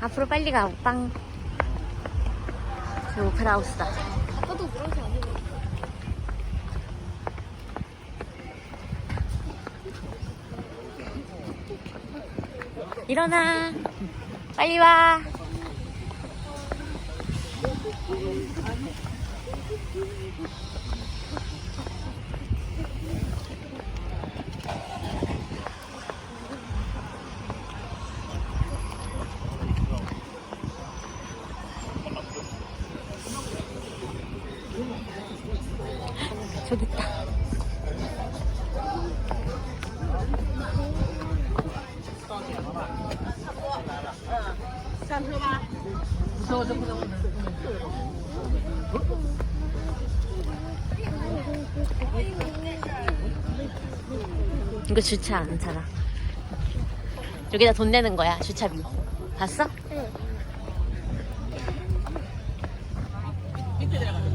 앞으로 빨리 가. 저 오페라 하우스다. 아빠도 그러지 않으면 일어나. 빨리 와. 저기 있다. 이거 주차 안 차라. 여기다 돈 내는 거야, 주차비. 봤어? 응. Much. Have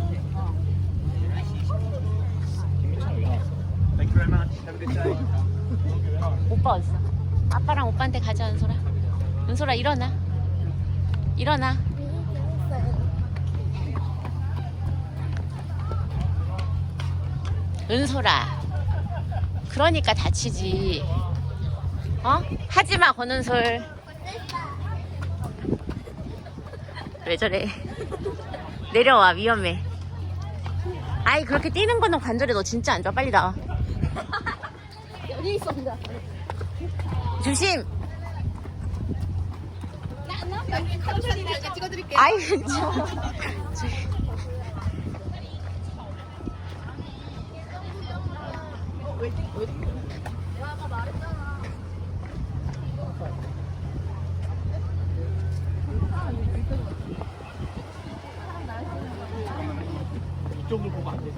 오빠 어딨어? 아빠랑 오빠한테 가자, 은솔아. 은솔아, 일어나. 일어나. 은솔아. 그러니까 다치지. 어? 하지 마, 권은솔. 왜 저래? 내려와, 위험해. 아이, 그렇게 뛰는 거는 관절에 너 진짜 안 좋아. 빨리 나와. 여기 있습니다. 조심! 나나 여기 카메라 제가 찍어드릴게요. 아이. 이쪽을 보고 안 돼.